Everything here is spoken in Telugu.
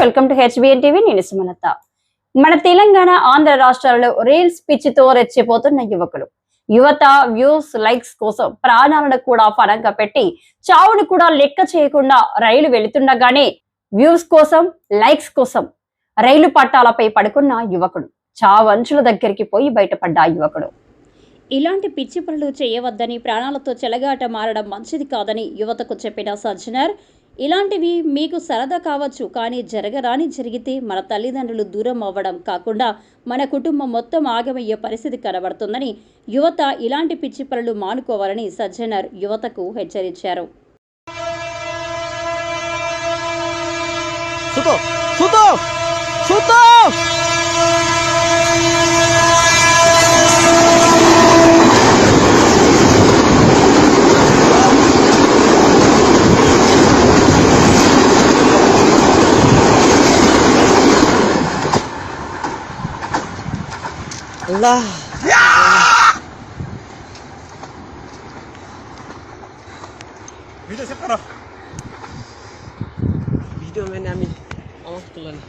వెల్కమ్ టు హెచ్బిఎన్ టీవీ నేను సుమలత. మన తెలంగాణ ఆంధ్ర రాష్ట్రాలలో రీల్స్ పిచ్చితో రెచ్చిపోతున్న యువకులు. యువత వ్యూస్ లైక్స్ కోసం ప్రాణాలను కూడా పరంగా పెట్టి చావును కూడా లెక్క చేయకుండా రైలు వెళుతుండగానే వ్యూస్ కోసం లైక్స్ కోసం రైలు పట్టాలపై పడుకున్న యువకుడు. చావంచుల దగ్గరికి పోయి బయటపడ్డ యువకుడు. ఇలాంటి పిచ్చి పనులు చేయవద్దని ప్రాణాలతో చెలగాట మారడం మంచిది కాదని యువతకు చెప్పిన సజ్జనర్ ఇలాంటివి మీకు సరదా కావచ్చు కానీ జరగరాని జరిగితే మన తల్లిదండ్రులు దూరం అవ్వడం కాకుండా మన కుటుంబం మొత్తం ఆగమయ్యే పరిస్థితి కనబడుతుందని యువత ఇలాంటి పిచ్చి పనులు మానుకోవాలని సజ్జనర్ యువతకు హెచ్చరించారు. సుతో సుతో సుతో Allah. Ya! Video çek bana. Videom önemli. Allah kullanın.